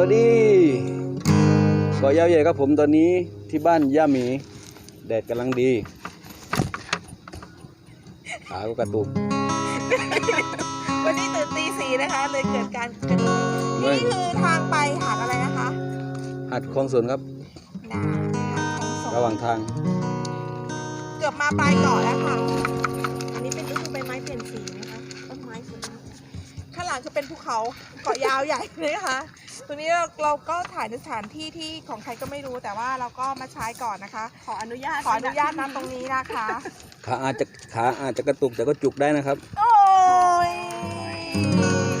วัสดีเกาะยาวใหญ่ครับผมตอนนี้ที่บ้านย่าหมี แดดกำลังดี ขาก็กระตุกวันนี้ตื่นตีสี่นะคะ เลยเกิดการกระโดดไม่นี่คือทางไปหาดอะไรนะคะหัดคลองสนครับนาหาดของสระหว่างทาง เกือบมาปลายเกาะแล้วค่ะ อันนี้เป็นฤดูใบไม้เปลี่ยนสีนะคะต้นไม้สวยมาก ข้างหลังคือเป็นภูเขาเกาะยาวใหญ่เลยนะคะตัวนี้เราเราก็ถ่ายในสถานที่ที่ของใครก็ไม่รู้แต่ว่าเราก็มาใช้ก่อนนะคะ ขออนุญาตขออนุญาตนะตรงนี้นะคะ ขาอาจจะขาอาจจะกระตุกแต่ก็จุกได้นะครับ โอ้ย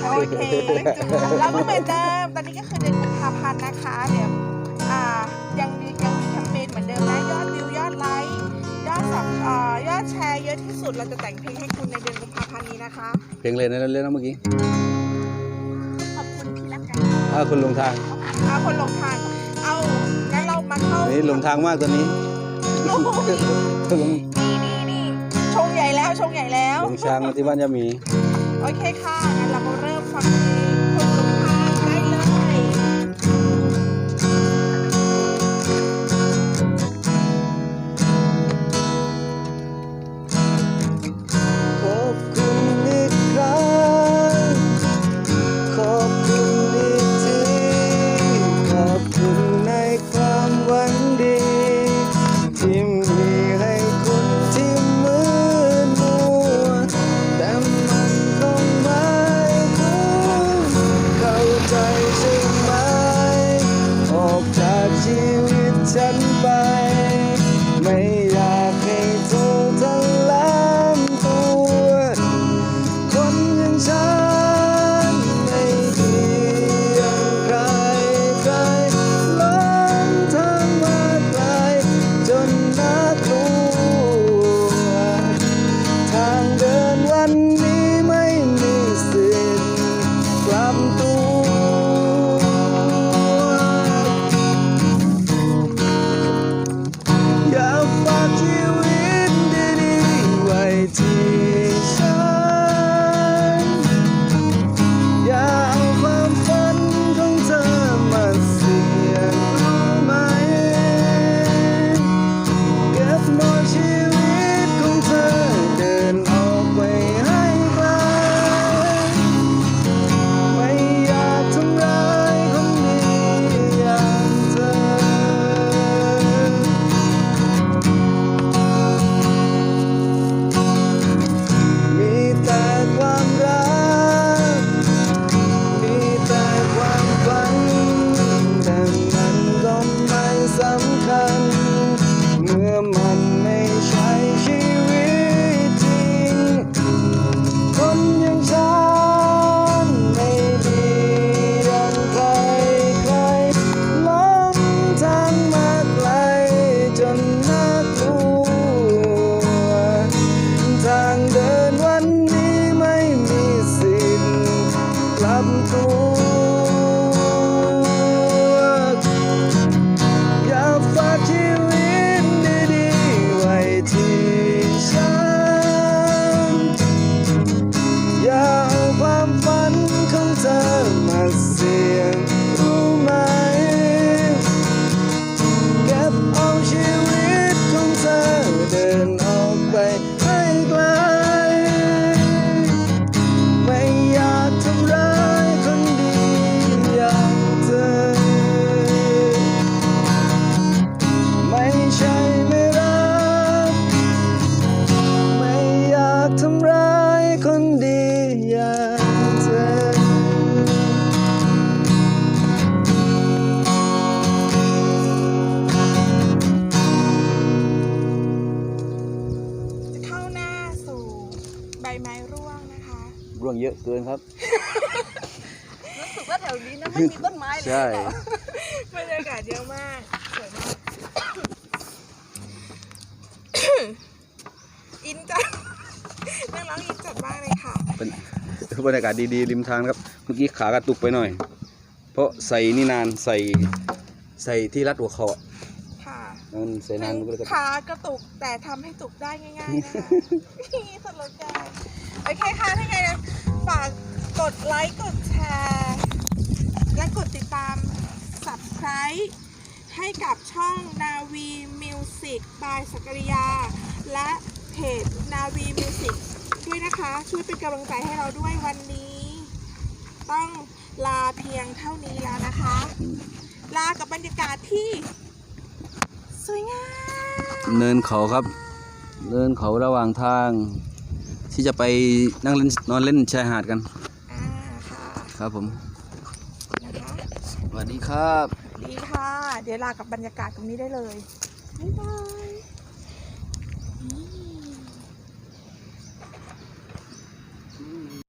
โอเคแล้วก็เหมือนเดิมตอนนี้ก็คือเดือนกุมภาพันธ์นะคะ เดี๋ยวอ่ายังมียังมีแคมเปญเหมือนเดิมนะยอดวิวยอดไลค์ ยอดสับอ่ายอดแชร์เยอะที่สุดเราจะแต่งเพลงให้คุณในเดือนกุมภาพันธ์นี้นะคะ เพลงเลยนะเล่นนะเมื่อกี้ขอบคุณที่รักกันถ้าคุณลงทางเอาคนลงทาง เอางั้นเรามาเข้านี่ลงทางมากตอนนี้โอ้โหลงนี่นี่นี่ชงใหญ่แล้วชงใหญ่แล้วลงช้างมาที่บ้านย่าหมี โอเคค่ะงั้นเราก็เริ่มฟังเพลง กลั เยอะเกินครับ รู้สึกว่าแถวนี้นะไม่มีต้นไม้เลยใช่ค่ะบรรยากาศเยอะมากสวยมาก อินจัดนักร้องอินจัดมากเลยค่ะ เป็นบรรยากาศดีๆริมทางครับเมื่อกี้ขากระตุกไปหน่อย เพราะใส่นี่นานใส่ใส่ที่รัดหัวเข่าอะค่ะมันใส่นานมันก็เลยกระตุก ขากระตุกแต่ทำให้ตุกได้ง่ายๆนะคะนี่สโลแกนโอเคค่ะถ้าไงนะ ฝากกดไลค์ กดแชร์ และกดติดตามค์ให้กับช่องนาวีมิวสิกบายสักริยา และเพจนาวีมิวสิกด้วยนะคะ ช่วยเป็นกำลังใจให้เราด้วยวันนี้ ต้องลาเพียงเท่านี้แล้วนะคะ ลากับบรรยากาศที่ สวยงาม เนินเขาครับ เนินเขาระหว่างทาง ที่จะไปนั่งเล่นนอนเล่นชายหาดกันครับผมสวัสดีครับ ดีค่ะ เดี๋ยวลากับบรรยากาศตรงนี้ได้เลยบ๊ายบาย